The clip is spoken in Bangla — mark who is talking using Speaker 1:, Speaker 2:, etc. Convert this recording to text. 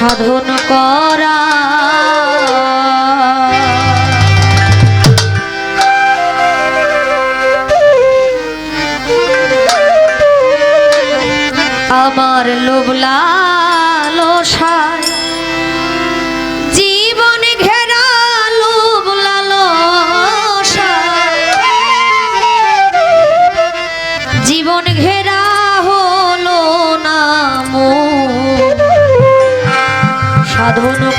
Speaker 1: সাধন করা। আমার লোভ